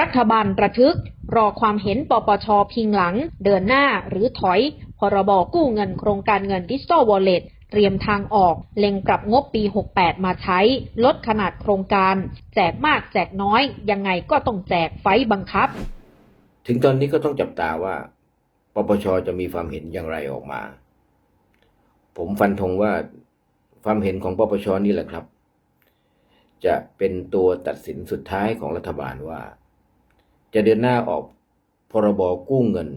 รัฐบาลระทึก รอความเห็นปปชพิงหลัง เดินหน้าหรือถอย พรบกู้เงินโครงการเงินดิจิทัลวอลเล็ตเตรียมทางออก เล็งปรับงบปี 68 มาใช้ ลดขนาดโครงการ แจกมากแจกน้อย ยังไงก็ต้องแจกไฟบังคับ ถึงตอนนี้ก็ต้องจับตาว่า ปปชจะมีความเห็นอย่างไรออกมา ผมฟันธงว่าความเห็นของปปชนี่แหละครับ จะเป็นตัวตัดสินสุดท้ายของรัฐบาลว่า จะเดินหน้าออกพรบกู้เงิน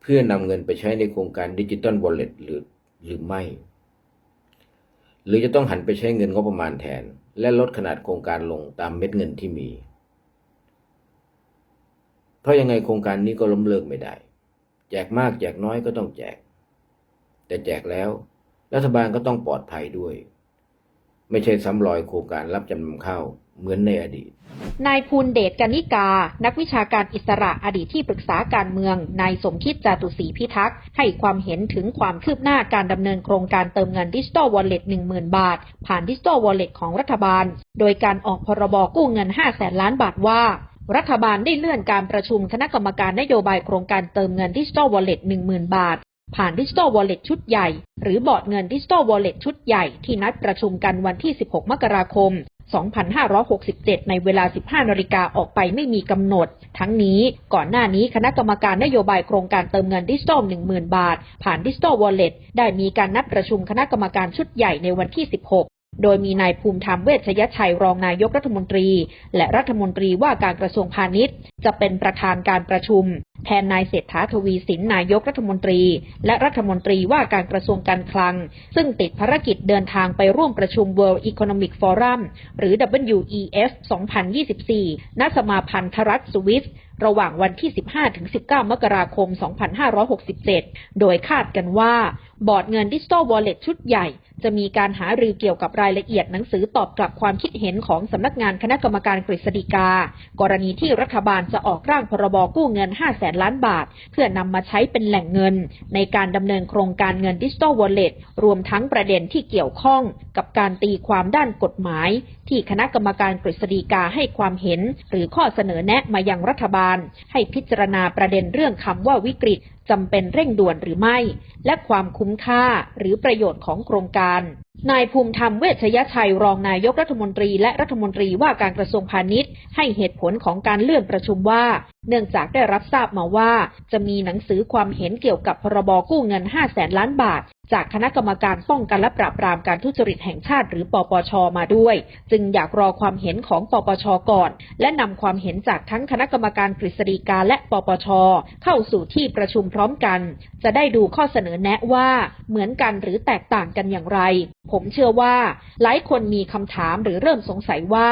เพื่อนำเงินไปใช้ในโครงการดิจิตอลวอลเล็ตหรือหรือไม่ หรือจะต้องหันไปใช้เงินงบประมาณแทน และลดขนาดโครงการลงตามเม็ดเงินที่มี เพราะยังไงโครงการนี้ก็ล้มเลิกไม่ได้ แจกมากแจกน้อยก็ต้องแจก แต่แจกแล้ว รัฐบาลก็ต้องปลอดภัยด้วย ไม่ใช่ซ้ำรอยโครงการรับจำนำข้าว เหมือนในอดีต นายภูลเดชกนิกา นักวิชาการอิสระอดีตที่ปรึกษาการเมือง นายสมคิดจาตุศรีพิทักษ์ ให้ความเห็นถึงความคืบหน้าการดำเนินโครงการเติมเงินดิจิตอลวอลเล็ต10,000 บาท ผ่านดิจิตอลวอลเล็ตของรัฐบาล โดยการออกพรบกู้เงิน5แสนล้านบาทว่ารัฐบาลได้เลื่อนการประชุมคณะกรรมการนโยบายโครงการเติมเงินดิจิตอลวอลเล็ต10,000 บาท ผ่านดิจิตอลวอลเล็ตชุดใหญ่ หรือบอร์ดเงินดิจิตอลวอลเล็ตชุดใหญ่ที่นัดประชุมกันวันที่ 16 มกราคม 2567 ในเวลา 15 นาฬิกาออกไปไม่มีกำหนด ทั้งนี้ก่อนหน้านี้คณะกรรมการนโยบายโครงการเติมเงินดิจิตอล10,000 บาท ผ่านดิจิตอลวอลเล็ตได้มีการนัดประชุมคณะกรรมการชุดใหญ่ในวันที่ 16 โดยมีนายภูมิธรรมเวชยชัยรองนายกรัฐมนตรี และรัฐมนตรีว่าการกระทรวงพาณิชย์ จะเป็นประธานการประชุม แทนนายเศรษฐาทวีสินนายกรัฐมนตรี และรัฐมนตรีว่าการกระทรวงการคลัง ซึ่งติดภารกิจเดินทางไปร่วมประชุม World Economic Forum หรือ WEF 2024 ณ สมาพันธรัฐสวิสระหว่างวันที่ 15-19 มกราคม 2567 โดยคาดกันว่า บอร์ดเงินดิจิ t a l Wallet ชุดใหญ่ จะมีการหารือเกี่ยวกับรายละเอียดหนังสือตอบกลับความคิดเห็นของสำนักงานคณะกรรมการกฤษฎีกา กรณีที่รัฐบาลจะออกร่างพรบกู้เงิน5แสนล้านบาท เพื่อนำมาใช้เป็นแหล่งเงิน ในการดำเนินโครงการเงินดิจิ t a l Wallet รวมทั้งประเด็นที่เกี่ยวข้องกับการตีความด้านกฎหมายที่คณะกรรมการกฤษฎีกาให้ความเห็น หรือข้อเสนอแนะมายังรัฐบาล ให้พิจารณาประเด็นเรื่องคำว่าวิกฤตจำเป็นเร่งด่วนหรือไม่ และความคุ้มค่าหรือประโยชน์ของโครงการ นายภูมิธรรมเวชยชัยรองนายกรัฐมนตรีและรัฐมนตรีว่าการกระทรวงพาณิชย์ ให้เหตุผลของการเลื่อนประชุมว่า เนื่องจากได้รับทราบมาว่า จะมีหนังสือความเห็นเกี่ยวกับพรบกู้เงิน 5 แสนล้านบาท จากคณะกรรมการป้องกันและปราบปรามการทุจริตแห่งชาติหรือปปชมาด้วย จึงอยากรอความเห็นของปปชก่อน และนำความเห็นจากทั้งคณะกรรมการกฤษฎีกาและปปช เข้าสู่ที่ประชุมพร้อมกัน จะได้ดูข้อเสนอแนะว่าเหมือนกันหรือแตกต่างกันอย่างไร ผมเชื่อว่า หลายคนมีคำถามหรือเริ่มสงสัยว่า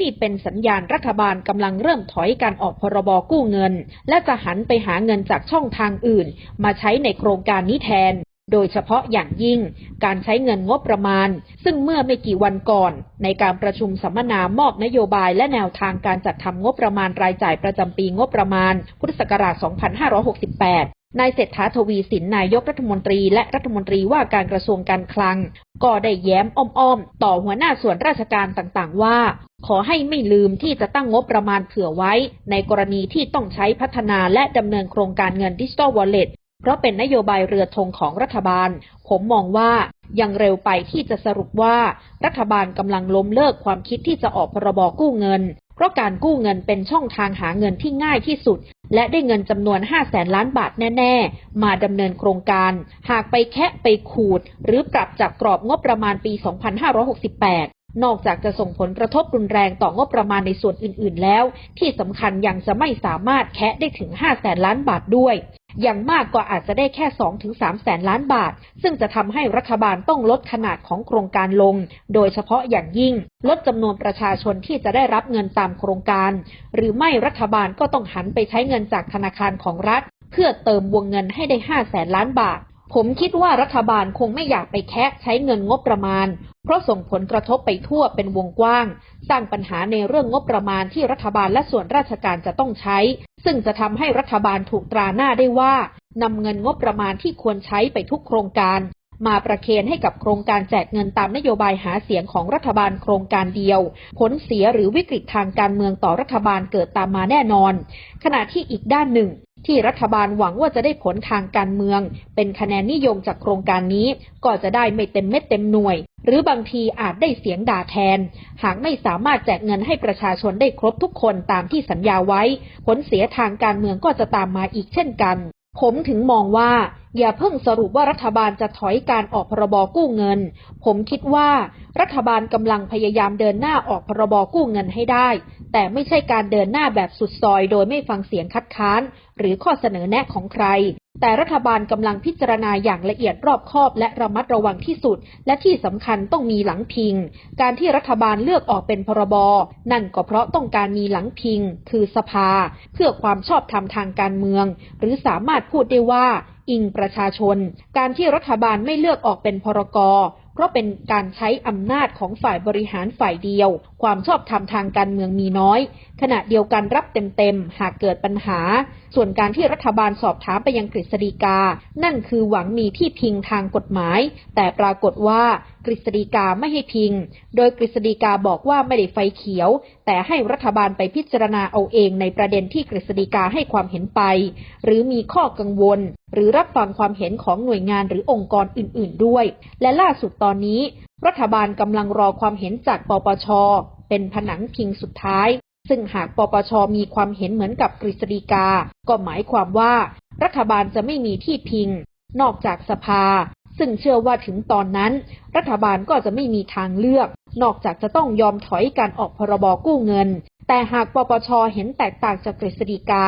นี่เป็นสัญญาณรัฐบาลกำลังเริ่มถอยการออกพรบกู้เงิน และจะหันไปหาเงินจากช่องทางอื่น มาใช้ในโครงการนี้แทน โดยเฉพาะอย่างยิ่งการใช้เงินงบประมาณ ซึ่งเมื่อไม่กี่วันก่อน ในการประชุมสัมมนามอบนโยบายและแนวทางการจัดทำงบประมาณรายจ่ายประจำปีงบประมาณ พุทธศักราช 2568 นายเศรษฐาทวีสินนายกรัฐมนตรี และรัฐมนตรีว่าการกระทรวงการคลัง ก็ได้แย้มอ้อมๆ ต่อหัวหน้าส่วนราชการต่างๆ ว่า ขอให้ไม่ลืมที่จะตั้งงบประมาณเผื่อไว้ ในกรณีที่ต้องใช้พัฒนาและดำเนินโครงการเงินดิจิทัลวอลเล็ต เพราะเป็นนโยบายเรือธงของรัฐบาล ผมมองว่ายังเร็วไปที่จะสรุปว่า รัฐบาลกำลังล้มเลิกความคิดที่จะออกพรบกู้เงิน เพราะการกู้เงินเป็นช่องทางหาเงินที่ง่ายที่สุด และได้เงินจำนวน5แสนล้านบาทแน่ ๆ มาดำเนินโครงการ หากไปแคะไปขูด หรือปรับจากกรอบงบประมาณปี 2568นอกจากจะส่งผลกระทบรุนแรงต่องบประมาณในส่วนอื่น ๆ แล้ว ที่สำคัญยังจะไม่สามารถแคะได้ถึง 5 แสนล้านบาทด้วย อย่างมากก็อาจจะได้แค่ 2-3 แสนล้านบาท ซึ่งจะทำให้รัฐบาลต้องลดขนาดของโครงการลง โดยเฉพาะอย่างยิ่ง ลดจำนวนประชาชนที่จะได้รับเงินตามโครงการ หรือไม่รัฐบาลก็ต้องหันไปใช้เงินจากธนาคารของรัฐ เพื่อเติมวงเงินให้ได้ 5 แสนล้านบาท ผมคิดว่ารัฐบาลคงไม่อยากไปแคะใช้เงินงบประมาณ เพราะส่งผลกระทบไปทั่วเป็นวงกว้าง สร้างปัญหาในเรื่องงบประมาณที่รัฐบาลและส่วนราชการจะต้องใช้ ซึ่งจะทำให้รัฐบาลถูกตราหน้าได้ว่านำเงินงบประมาณที่ควรใช้ไปทุกโครงการ มาประเคนให้กับโครงการแจกเงินตามนโยบายหาเสียงของรัฐบาลโครงการเดียว ผลเสียหรือวิกฤตทางการเมืองต่อรัฐบาลเกิดตามมาแน่นอน ขณะที่อีกด้านหนึ่ง ที่รัฐบาลหวังว่าจะได้ผลทางการเมือง เป็นคะแนนนิยมจากโครงการนี้ ก็จะได้ไม่เต็มเม็ดเต็มหน่วย หรือบางทีอาจได้เสียงด่าแทน หากไม่สามารถแจกเงินให้ประชาชนได้ครบทุกคนตามที่สัญญาไว้ ผลเสียทางการเมืองก็จะตามมาอีกเช่นกัน ผมถึงมองว่า อย่าเพิ่งสรุปว่ารัฐบาลจะถอยการออกพรบกู้เงิน ผมคิดว่ารัฐบาลกำลังพยายามเดินหน้าออกพรบกู้เงินให้ได้ แต่ไม่ใช่การเดินหน้าแบบสุดซอยโดยไม่ฟังเสียงคัดค้าน หรือข้อเสนอแนะของใคร แต่รัฐบาลกำลังพิจารณาอย่างละเอียดรอบคอบและระมัดระวังที่สุด และที่สำคัญต้องมีหลังพิง การที่รัฐบาลเลือกออกเป็นพรบ นั่นก็เพราะต้องการมีหลังพิง คือสภา เพื่อความชอบธรรมทางการเมือง หรือสามารถพูดได้ว่าอิงประชาชน การที่รัฐบาลไม่เลือกออกเป็นพรกเพราะเป็นการใช้อำนาจของฝ่ายบริหารฝ่ายเดียว ความชอบธรรมทางการเมืองมีน้อย ขณะเดียวกันรับเต็มๆ หากเกิดปัญหา ส่วนการที่รัฐบาลสอบถามไปยังกฤษฎีกา นั่นคือหวังมีที่พิงทางกฎหมาย แต่ปรากฏว่ากฤษฎีกาไม่ให้พิง โดยกฤษฎีกาบอกว่าไม่ได้ไฟเขียว แต่ให้รัฐบาลไปพิจารณาเอาเองในประเด็นที่กฤษฎีกาให้ความเห็นไป หรือมีข้อกังวล หรือรับฟังความเห็นของหน่วยงานหรือองค์กรอื่น ๆ ด้วย และล่าสุดตอนนี้ รัฐบาลกำลังรอความเห็นจากปปช เป็นผนังพิงสุดท้าย ซึ่งหากปปชมีความเห็นเหมือนกับกฤษฎีกา ก็หมายความว่า รัฐบาลจะไม่มีที่พิง นอกจากสภา ซึ่งเชื่อว่าถึงตอนนั้น รัฐบาลก็จะไม่มีทางเลือก นอกจากจะต้องยอมถอยการออกพรบกู้เงิน แต่หากปปชเห็นแตกต่างจากกฤษฎีกา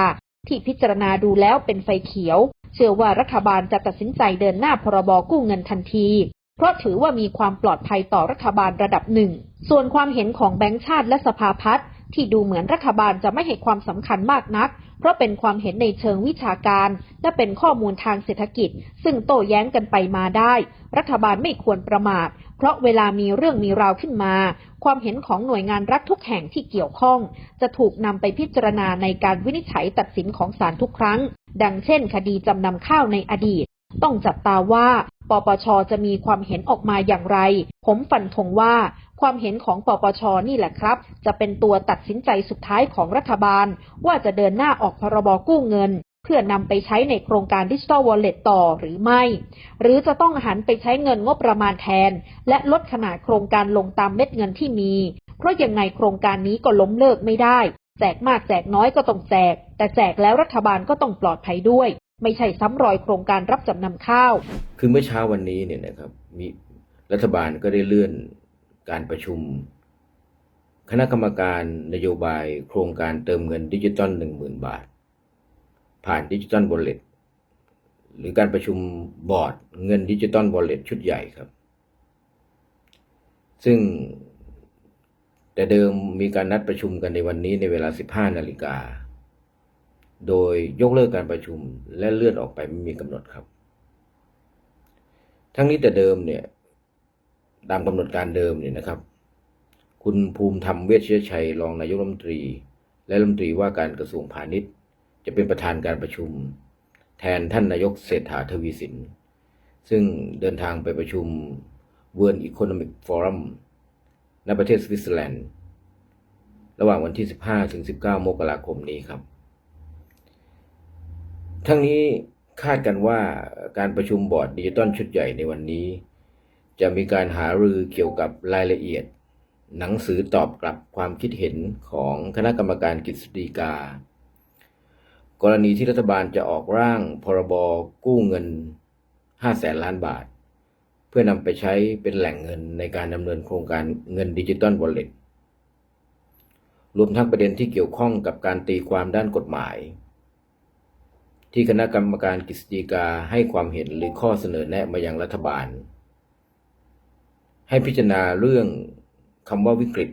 ที่พิจารณาดูแล้วเป็นไฟเขียว เชื่อว่ารัฐบาลจะตัดสินใจเดินหน้าพรบกู้เงินทันที เพราะถือว่ามีความปลอดภัยต่อรัฐบาลระดับหนึ่ง ส่วนความเห็นของแบงก์ชาติและสภาพัฒน์ที่ดูเหมือนรัฐบาลจะไม่ให้ความสำคัญมากนัก เพราะเป็นความเห็นในเชิงวิชาการ และเป็นข้อมูลทางเศรษฐกิจ ซึ่งโต้แย้งกันไปมาได้ รัฐบาลไม่ควรประมาท เพราะเวลามีเรื่องมีราวขึ้นมา ความเห็นของหน่วยงานรัฐทุกแห่งที่เกี่ยวข้อง จะถูกนำไปพิจารณาในการวินิจฉัยตัดสินของศาลทุกครั้ง ดังเช่น คดีจำนำข้าวในอดีต ต้องจับตาว่า ปปชจะมีความเห็นออกมาอย่างไร ผมฟันธงว่า ความเห็นของปปชนี่แหละครับ จะเป็นตัวตัดสินใจสุดท้ายของรัฐบาล ว่าจะเดินหน้าออกพรบกู้เงิน เพื่อนำไปใช้ในโครงการดิจิ t a l Wallet ต่อหรือไม่ หรือจะต้องหันไปใช้เงินงบประมาณแทน และลดขนาดโครงการลงตามเม็ดเงินที่มี เพราะยังไงโครงการนี้ก็ล้มเลิกไม่ได้ แจกมากแจกน้อยก็ต้องแจก แต่แจกแล้วรัฐบาลก็ต้องปลอดภัยด้วย ไม่ใช่ซ้ำรอยโครงการรับจำนำข้าว คือเมื่อเช้าวันนี้เนี่ยนะครับมีรัฐบาลก็ได้เลื่อนการประชุม คณะกรรมการนโยบายโครงการเติมเงินดิจิตอลหนึ่งหมื่นบาท ผ่านดิจิตอล w อลเลตหรือการประชุมบอร์ดเงินดิจิตอล w อลเลตชุดใหญ่ครับ ซึ่งแต่เดิมมีการนัดประชุมกันในวันนี้ในเวลา 15 นาฬิกา โดยยกเลิกการประชุมและเลื่อนออกไปไม่มีกำหนดครับ ทั้งนี้แต่เดิมเนี่ยตามกำหนดการเดิมเนี่ยนะครับ คุณภูมิธรรมเวชยชัยรองนายกรัฐมนตรี และรัฐมนตรีว่าการกระทรวงพาณิชย์ จะเป็นประธานการประชุม แทนท่านนายกเศรษฐาทวีสิน ซึ่งเดินทางไปประชุม World Economic Forum ณประเทศสวิตเซอร์แลนด์ ระหว่างวันที่ 15ถึง19 มกราคมนี้ครับ ทั้งนี้คาดกันว่าการประชุมบอร์ดดิจิตอลชุดใหญ่ในวันนี้ จะมีการหารือเกี่ยวกับรายละเอียด หนังสือตอบกลับความคิดเห็นของคณะกรรมการกฤษฎีกา กรณีที่รัฐบาลจะออกร่างพรบกู้เงิน 5 แสนล้านบาท เพื่อนำไปใช้เป็นแหล่งเงินในการดำเนินโครงการเงินดิจิตอลวอลเล็ตรวมทั้งประเด็นที่เกี่ยวข้องกับการตีความด้านกฎหมาย ที่คณะกรรมการกฤษฎีกาให้ความเห็นหรือข้อเสนอแนะมายังรัฐบาล ให้พิจารณาเรื่องคำว่าวิกฤต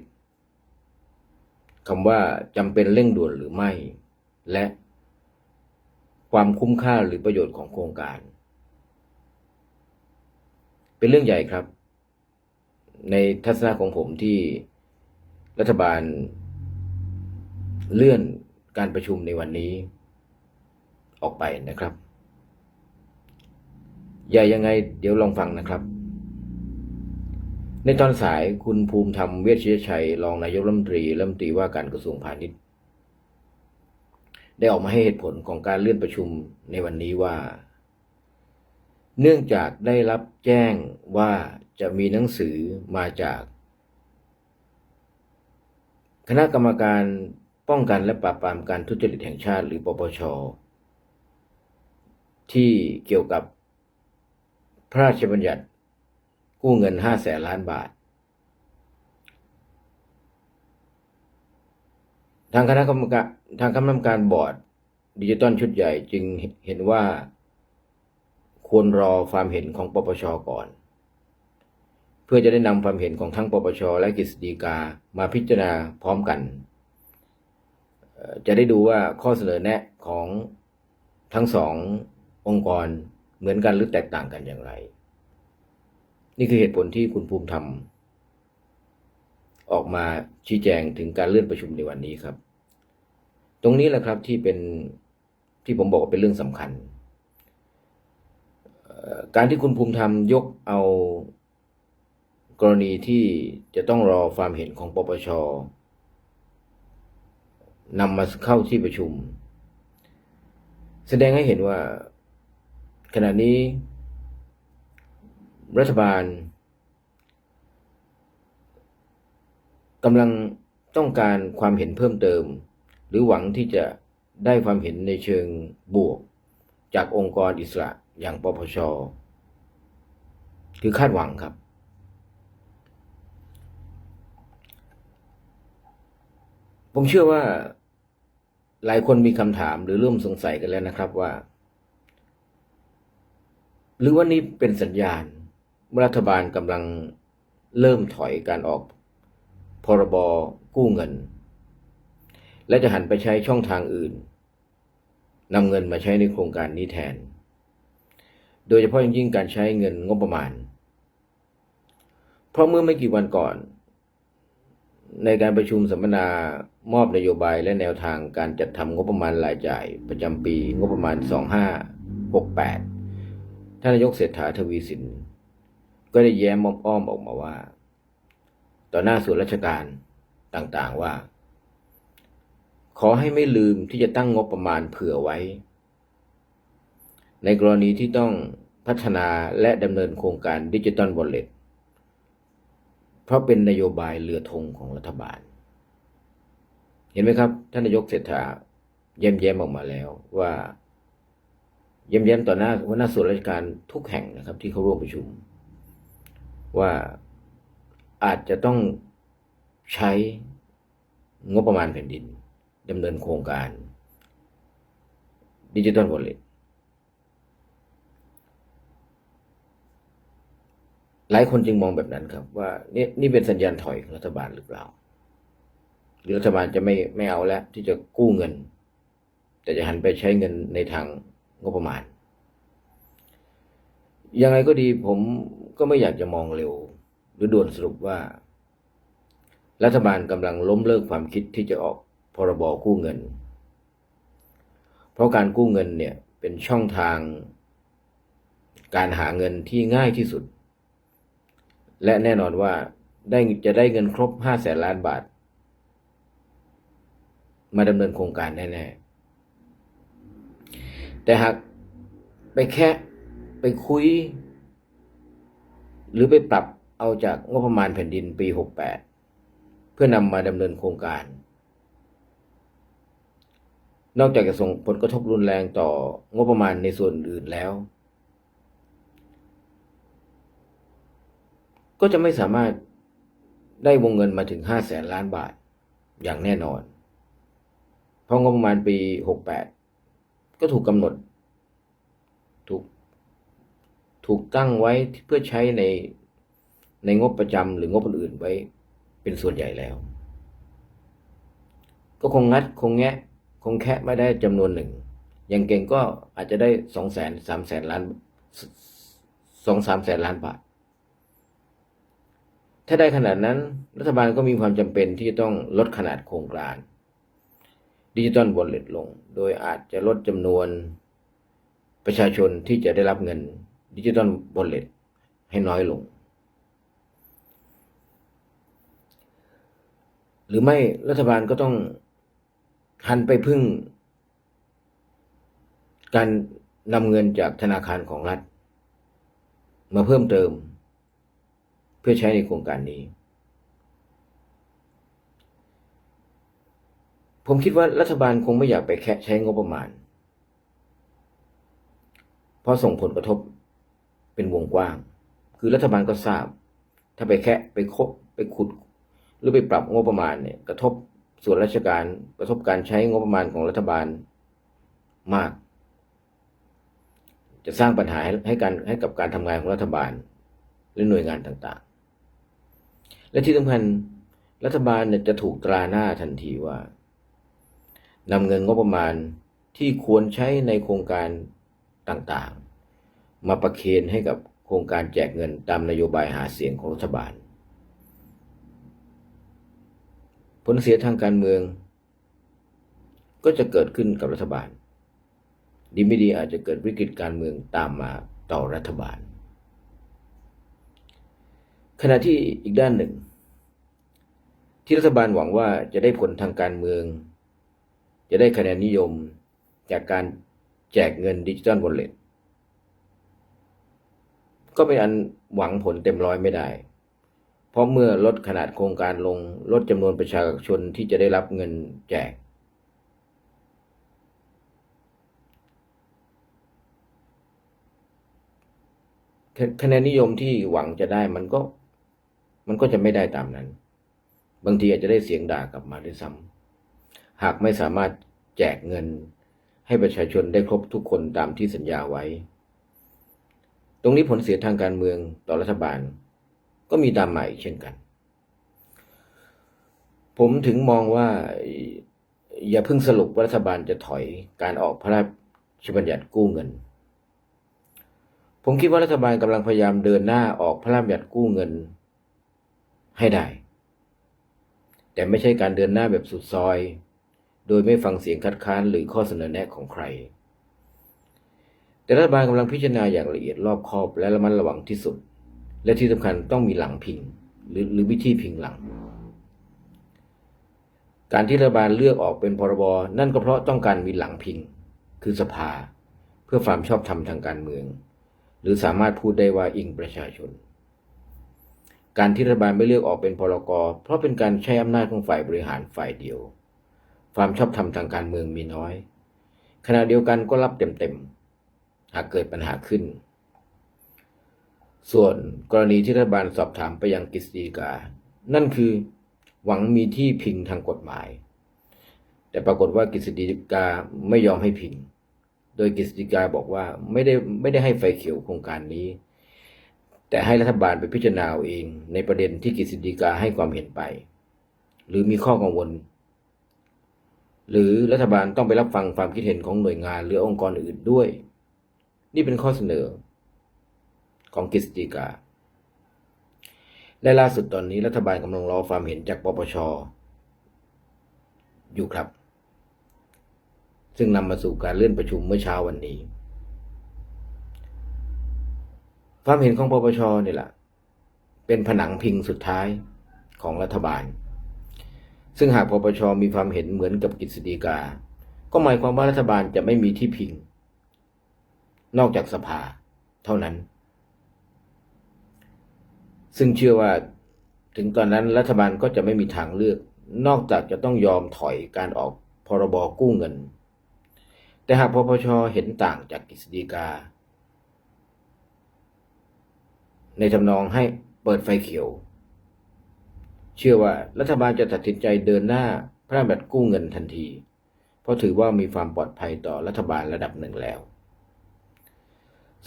คำว่าจำเป็นเร่งด่วนหรือไม่ และความคุ้มค่าหรือประโยชน์ของโครงการ เป็นเรื่องใหญ่ครับ ในทัศนะของผมที่รัฐบาลเลื่อนการประชุมในวันนี้ ออกไปนะครับใหญ่ยังไงเดี๋ยวลองฟังนะครับ ในตอนสายคุณภูมิธรรมเวชยชัย รองนายกรัฐมนตรีรัฐมนตรีว่าการกระทรวงพาณิชย์ ได้ออกมาให้เหตุผลของการเลื่อนประชุมในวันนี้ว่า เนื่องจากได้รับแจ้งว่าจะมีหนังสือมาจาก คณะกรรมการป้องกันและปราบปรามการทุจริตแห่งชาติหรือปปช ที่เกี่ยวกับพระราชบัญญัติกู้เงินห้าแสนล้านบาท ทางคณะกรรมการทางคณะกรรมการบอร์ดดิจิตอลชุดใหญ่จึงเห็นว่า ควรรอความเห็นของปปชก่อน เพื่อจะได้นำความเห็นของทั้งปปชและกฤษฎีกามาพิจารณาพร้อมกัน จะได้ดูว่าข้อเสนอแนะของทั้งสอง องค์กรเหมือนกันหรือแตกต่างกันอย่างไร นี่คือเหตุผลที่คุณภูมิธรรม ออกมาชี้แจงถึงการเลื่อนประชุมในวันนี้ครับ ตรงนี้แหละครับที่เป็นที่ผมบอกว่าเป็นเรื่องสำคัญ การที่คุณภูมิธรรมยกเอากรณีที่จะต้องรอความเห็นของปปชนำมาเข้าที่ประชุม แสดงให้เห็นว่า ขณะนี้ รัฐบาลกำลังต้องการความเห็นเพิ่มเติม หรือหวังที่จะได้ความเห็นในเชิงบวก จากองค์กรอิสระอย่างปปช คือคาดหวังครับ ผมเชื่อว่าหลายคนมีคำถามหรือเริ่มสงสัยกันแล้วนะครับว่า หรือว่านี่เป็นสัญญาณรัฐบาลกำลังเริ่มถอยการออก พรบกู้เงิน และจะหันไปใช้ช่องทางอื่นนำเงินมาใช้ในโครงการนี้แทน โดยเฉพาะยิ่งการใช้เงินงบประมาณ เพราะเมื่อไม่กี่วันก่อน ในการประชุมสัมมนามอบนโยบายและแนวทางการจัดทำงบประมาณรายจ่าย ประจำปีงบประมาณ 2568 ท่านนายกเศรษฐาทวีสิน ก็ได้แย้มอ้อมออกมาว่า ต่อหน้าส่วนราชการต่างๆว่า ขอให้ไม่ลืมที่จะตั้งงบประมาณเผื่อไว้ ในกรณีที่ต้องพัฒนาและดำเนินโครงการดิจิตอลวอลเล็ตเพราะเป็นนโยบายเรือธงของรัฐบาล เห็นไหมครับ ท่านนายกเศรษฐาเย้มแย้มออกมาแล้วว่า เย้มแย้มต่อหน้าหัวหน้าส่วนราชการทุกแห่งนะครับ ที่เขาร่วมประชุม ว่าอาจจะต้องใช้งบประมาณแผ่นดินดำเนินโครงการดิจิตอลวอลเล็ตหลายคนจึงมองแบบนั้นครับ ว่านี่นี่เป็นสัญญาณถอยของรัฐบาลหรือเปล่า หรือรัฐบาลจะไม่ไม่เอาแล้วที่จะกู้เงิน แต่จะหันไปใช้เงินในทาง งบประมาณ ยังไงก็ดีผมก็ไม่อยากจะมองเร็ว หรือด่วนสรุปว่า รัฐบาลกำลังล้มเลิกความคิดที่จะออกพรบกู้เงิน เพราะการกู้เงินเนี่ยเป็นช่องทาง การหาเงินที่ง่ายที่สุด และแน่นอนว่าได้จะได้เงินครบห้าแสนล้านบาท มาดำเนินโครงการแน่ ๆ แต่หากไปแค่ไปคุย หรือไปปรับเอาจากงบประมาณแผ่นดินปี 68 เพื่อนำมาดำเนินโครงการ นอกจากจะส่งผลกระทบรุนแรงต่องบประมาณในส่วนอื่นแล้ว ก็จะไม่สามารถได้วงเงินมาถึงห้าแสนล้านบาทอย่างแน่นอน เพราะงบประมาณปี 68 ก็ถูกกำหนด ถูกถูกตั้งไว้เพื่อใช้ในในงบประจำหรืองบอื่นไว้เป็นส่วนใหญ่แล้ว ก็คงงัดคงแงะคงแคะไม่ได้จำนวนหนึ่ง อย่างเก่งก็อาจจะได้สองแสนสามแสนล้านสองสามแสนล้านบาท ถ้าได้ขนาดนั้น รัฐบาลก็มีความจำเป็นที่จะต้องลดขนาดโครงการ ดิจิตอลวอลเล็ตลง โดยอาจจะลดจำนวนประชาชนที่จะได้รับเงินดิจิ t a ล w อลเล็ตให้น้อยลง หรือไม่รัฐบาลก็ต้องหันไปพึ่ง การนำเงินจากธนาคารของรัฐ มาเพิ่มเติม เพื่อใช้ในโครงการนี้ ผมคิดว่ารัฐบาลคงไม่อยากไปแค่ใช้งบประมาณ เพราะส่งผลกระทบเป็นวงกว้าง คือรัฐบาลก็ทราบ ถ้าไปแค่ไปคบไปขุด หรือไปปรับงบประมาณเนี่ยกระทบส่วนราชการกระทบการใช้งบประมาณของรัฐบาลมาก จะสร้างปัญหาให้ใหการให้กับการทำงานของรัฐบาลและหน่วยงานต่างๆ และที่สำคัญรัฐบาลเนี่ยจะถูกตราหน้าทันทีว่า นำเงินงบประมาณที่ควรใช้ในโครงการต่างๆ มาประเคนให้กับโครงการแจกเงินตามนโยบายหาเสียงของรัฐบาล ผลเสียทางการเมือง ก็จะเกิดขึ้นกับรัฐบาล ดีไม่ดีอาจจะเกิดวิกฤตการเมืองตามมาต่อรัฐบาล ขณะที่อีกด้านหนึ่ง ที่รัฐบาลหวังว่าจะได้ผลทางการเมือง จะได้คะแนนนิยมจากการแจกเงินดิจิตอลวอลเล็ตก็เป็นอันหวังผลเต็มร้อยไม่ได้ เพราะเมื่อลดขนาดโครงการลงลดจำนวนประชาชนที่จะได้รับเงินแจก คะแนนนิยมที่หวังจะได้มันก็ มันก็จะไม่ได้ตามนั้น บางทีอาจจะได้เสียงด่ากลับมาด้วยซ้ำ หากไม่สามารถแจกเงิน ให้ประชาชนได้ครบทุกคนตามที่สัญญาไว้ ตรงนี้ผลเสียทางการเมืองต่อรัฐบาล ก็มีตามมาอีกเช่นกัน ผมถึงมองว่าอย่าเพิ่งสรุปว่ารัฐบาลจะถอยการออกพระราชบัญญัติกู้เงิน ผมคิดว่ารัฐบาลกำลังพยายามเดินหน้าออกพระราชบัญญัติกู้เงิน ให้ได้ แต่ไม่ใช่การเดินหน้าแบบสุดซอย โดยไม่ฟังเสียงคัดค้านหรือข้อเสนอแนะของใคร แต่รัฐบาลกำลังพิจารณาอย่างละเอียดรอบคอบและระมัดระวังที่สุด และที่สำคัญต้องมีหลังพิง หรือหรือวิธีพิงหลัง การที่รัฐบาลเลือกออกเป็นพรบนั่นก็เพราะต้องการมีหลังพิง คือสภา เพื่อความชอบธรรมทางการเมือง หรือสามารถพูดได้ว่าอิงประชาชนการที่รัฐบาลไม่เลือกออกเป็นพรกเพราะเป็นการใช้อำนาจของฝ่ายบริหารฝ่ายเดียว ความชอบธรรมทางการเมืองมีน้อย ขณะเดียวกันก็รับเต็มๆ หากเกิดปัญหาขึ้น ส่วนกรณีที่รัฐบาลสอบถามไปยังกฤษฎีกา นั่นคือหวังมีที่พิงทางกฎหมาย แต่ปรากฏว่ากฤษฎีกาไม่ยอมให้พิง โดยกฤษฎีกาบอกว่าไม่ได้ไม่ได้ให้ไฟเขียวโครงการนี้ แต่ให้รัฐบาลไปพิจารณาเอง ในประเด็นที่กฤษฎีกาให้ความเห็นไป หรือมีข้อกังวล หรือรัฐบาลต้องไปรับฟังความคิดเห็นของหน่วยงานหรือองค์กรอื่นด้วย นี่เป็นข้อเสนอ ของกฤษฎีกา และล่าสุดตอนนี้รัฐบาลกำลังรอความเห็นจากปปช อยู่ครับ ซึ่งนำมาสู่การเลื่อนประชุมเมื่อเช้าวันนี้ ความเห็นของปปชนี่แหละเป็นผนังพิงสุดท้ายของรัฐบาล ซึ่งหากปปชมีความเห็นเหมือนกับกฤษฎีกา ก็หมายความว่ารัฐบาลจะไม่มีที่พิง นอกจากสภาเท่านั้น ซึ่งเชื่อว่าถึงตอนนั้นรัฐบาลก็จะไม่มีทางเลือก นอกจากจะต้องยอมถอยการออกพรบกู้เงิน แต่หากปปชเห็นต่างจากกฤษฎีกา ในทำนองให้เปิดไฟเขียว เชื่อว่ารัฐบาลจะตัดสินใจเดินหน้าพระราชบัญญัติกู้เงินทันที เพราะถือว่ามีความปลอดภัยต่อรัฐบาลระดับหนึ่งแล้ว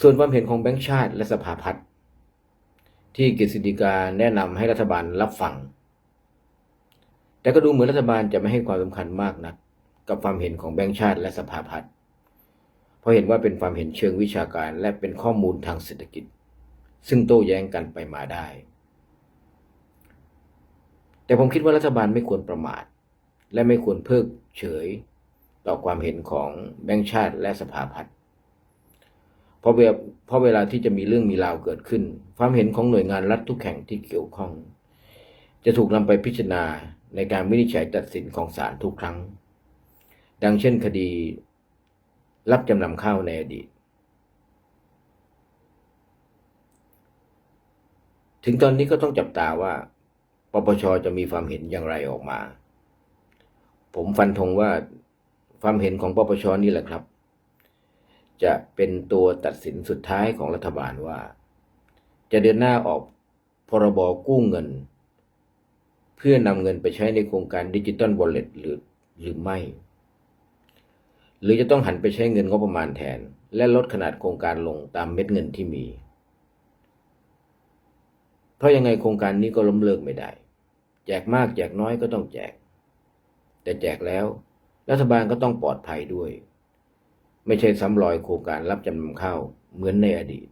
ส่วนความเห็นของแบงก์ชาติและสภาพัฒน์ที่กฤษฎีกาแนะนำให้รัฐบาลรับฟัง แต่ก็ดูเหมือนรัฐบาลจะไม่ให้ความสำคัญมากนักกับความเห็นของแบงก์ชาติและสภาพัฒน์เพราะเห็นว่าเป็นความเห็นเชิงวิชาการและเป็นข้อมูลทางเศรษฐกิจ ซึ่งโต้แย้งกันไปมาได้ แต่ผมคิดว่ารัฐบาลไม่ควรประมาท และไม่ควรเพิกเฉย ต่อความเห็นของแบงก์ชาติและสภาพัฒน์ปราะเวลาเพราะเวลาที่จะมีเรื่องมีราวเกิดขึ้น ความเห็นของหน่วยงานรัฐทุกแห่งที่เกี่ยวข้อง จะถูกนำไปพิจารณาในการวินิจฉัยตัดสินของศาลทุกครั้ง ดังเช่นคดี รับจำนำข้าวในอดีต ถึงตอนนี้ก็ต้องจับตาว่า ปชจะมีความเห็นอย่างไรออกมา ผมฟันธงว่าความเห็นของปปชนี่แหละครับ จะเป็นตัวตัดสินสุดท้ายของรัฐบาลว่า จะเดินหน้าออกพรบกู้เงิน เพื่อนำเงินไปใช้ในโครงการดิจิตอลวอลเล็ตหรือหรือไม่ หรือจะต้องหันไปใช้เงินงบประมาณแทน และลดขนาดโครงการลงตามเม็ดเงินที่มี เพราะยังไงโครงการนี้ก็ล้มเลิกไม่ได้ แจกมากแจกน้อยก็ต้องแจก แต่แจกแล้ว รัฐบาลก็ต้องปลอดภัยด้วย ไม่ใช่ซ้ำรอยโครงการรับจำนำข้าวเหมือนในอดีต